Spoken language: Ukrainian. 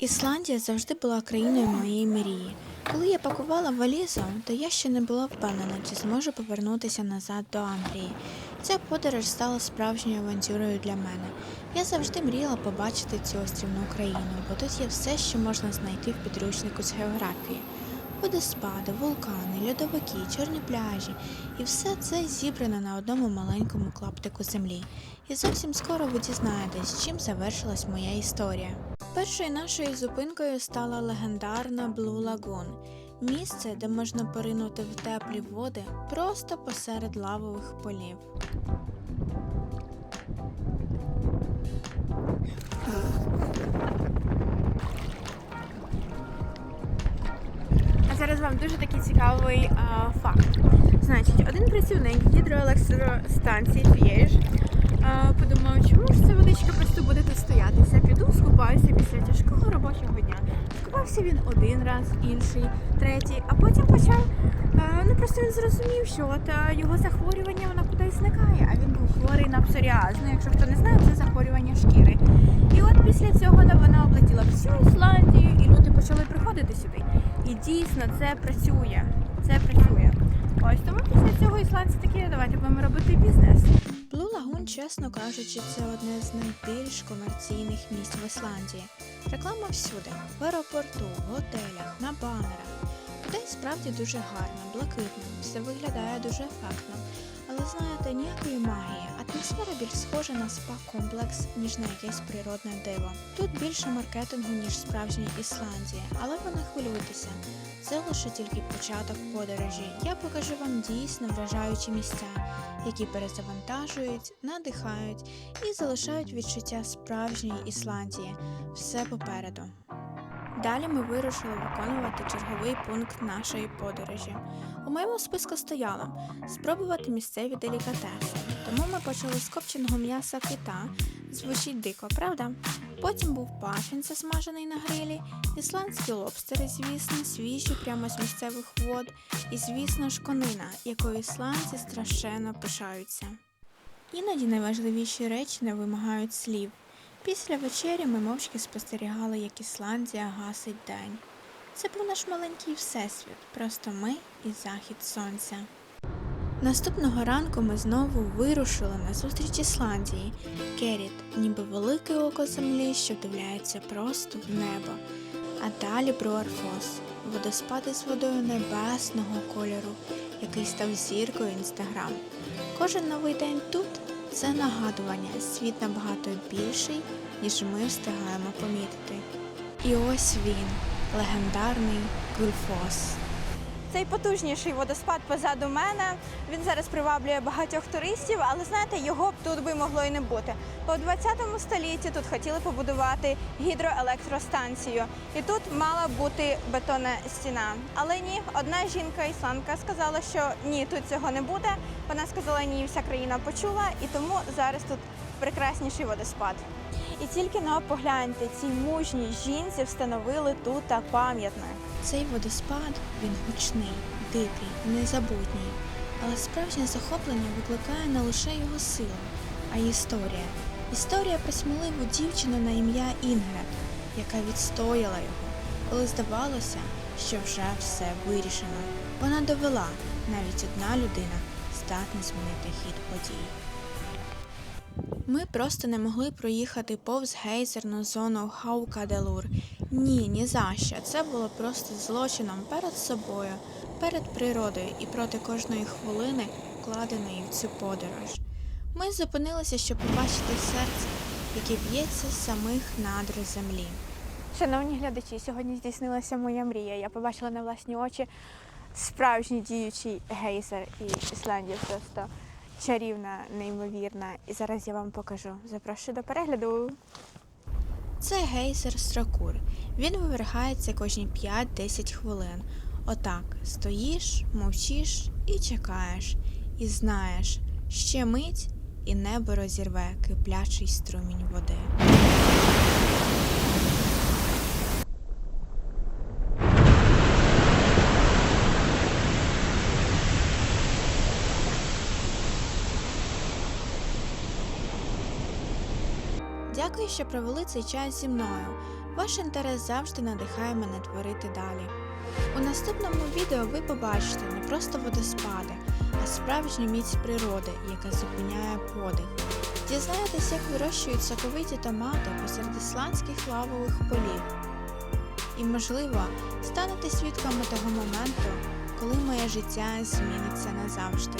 Ісландія завжди була країною моєї мрії. Коли я пакувала валізу, то я ще не була впевнена, чи зможу повернутися назад до Англії. Ця подорож стала справжньою авантюрою для мене. Я завжди мріяла побачити цю острівну країну, бо тут є все, що можна знайти в підручнику з географії. Водоспади, вулкани, льодовики, чорні пляжі. І все це зібрано на одному маленькому клаптику землі. І зовсім скоро ви дізнаєтесь, чим завершилась моя історія. Першою нашою зупинкою стала легендарна Блу Лагун. Місце, де можна поринути в теплі води просто посеред лавових полів. Зараз вам дуже такий цікавий а, факт. Значить, один працівник гідроелектростанції цієї ж а, подумав, чому ж ця водичка просто буде тут стоятися. Піду скупаюся після тяжкого робочого дня. Скупався він один раз, інший, третій, а потім почав. ну просто він зрозумів, що от його захворювання воно кудись зникає, а він був хворий на псоріаз. Ну, якщо хто не знає, це захворювання шкіри. І от після цього новина облетіла всю Ісландію, і люди почали приходити сюди. І дійсно це працює. Це працює. Ось тому після цього ісландці такі, давайте будемо робити бізнес. Блу Лагун, чесно кажучи, це одне з найбільш комерційних місць в Ісландії. Реклама всюди: в аеропорту, в готелях, на банерах. Людей справді дуже гарно, блакитно, все виглядає дуже ефектно. Знаєте, ніякої магії. Атмосфера більш схожа на спа-комплекс, ніж на якесь природне диво. Тут більше маркетингу, ніж в справжній Ісландії, але ви не хвилюйтеся. Це лише тільки початок подорожі. Я покажу вам дійсно вражаючі місця, які перезавантажують, надихають і залишають відчуття справжньої Ісландії. Все попереду. Далі ми вирушили виконувати черговий пункт нашої подорожі. У моєму списку стояло спробувати місцеві делікатеси. Тому ми почали з копченого м'яса кита. Звучить дико, правда? Потім був пафін, засмажений на грилі, ісландські лобстери, звісно, свіжі прямо з місцевих вод, і, звісно ж, конина, якою ісландці страшенно пишаються. Іноді найважливіші речі не вимагають слів. Після вечері ми мовчки спостерігали, як Ісландія гасить день. Це був наш маленький всесвіт, просто ми і захід сонця. Наступного ранку ми знову вирушили на зустріч Ісландії. Керіт, ніби велике око землі, що вдивляється просто в небо. А далі Бруарфос, водоспади з водою небесного кольору, який став зіркою інстаграм. Кожен новий день тут це нагадування, світ набагато більший, ніж ми встигаємо помітити. І ось він, легендарний Гульфос. Цей потужніший водоспад позаду мене. Він зараз приваблює багатьох туристів, але знаєте, його б тут би могло і не бути. В 20 столітті тут хотіли побудувати гідроелектростанцію, і тут мала бути бетонна стіна. Але ні, одна жінка ісландка сказала, що ні, тут цього не буде. Вона сказала ні, вся країна почула, і тому зараз тут прекрасніший водоспад. І тільки но погляньте, цій мужній жінці встановили тут пам'ятник. Цей водоспад він гучний, дикий, незабутній, але справжнє захоплення викликає не лише його сила, а й історія. Історія про сміливу дівчину на ім'я Інгред, яка відстояла його, коли здавалося, що вже все вирішено. Вона довела, навіть одна людина здатна змінити хід подій. Ми просто не могли проїхати повз гейзерну зону Хаукаделур. Ні, ні за що. Це було просто злочином перед собою, перед природою і проти кожної хвилини, вкладеної в цю подорож. Ми зупинилися, щоб побачити серце, яке б'ється з самих надр землі. Шановні глядачі, сьогодні здійснилася моя мрія. Я побачила на власні очі справжній діючий гейзер і Ісландія просто чарівна, неймовірна. І зараз я вам покажу. Запрошую до перегляду. Це гейзер Стракур. Він вивергається кожні 5-10 хвилин. Отак стоїш, мовчиш і чекаєш, і знаєш, ще мить, і небо розірве киплячий струмінь води. Дякую, що провели цей час зі мною. Ваш інтерес завжди надихає мене творити далі. У наступному відео ви побачите не просто водоспади, а справжню міць природи, яка зупиняє подих. Дізнаєтесь, як вирощують соковиті томати посеред ісландських лавових полів. І, можливо, станете свідками того моменту, коли моє життя зміниться назавжди.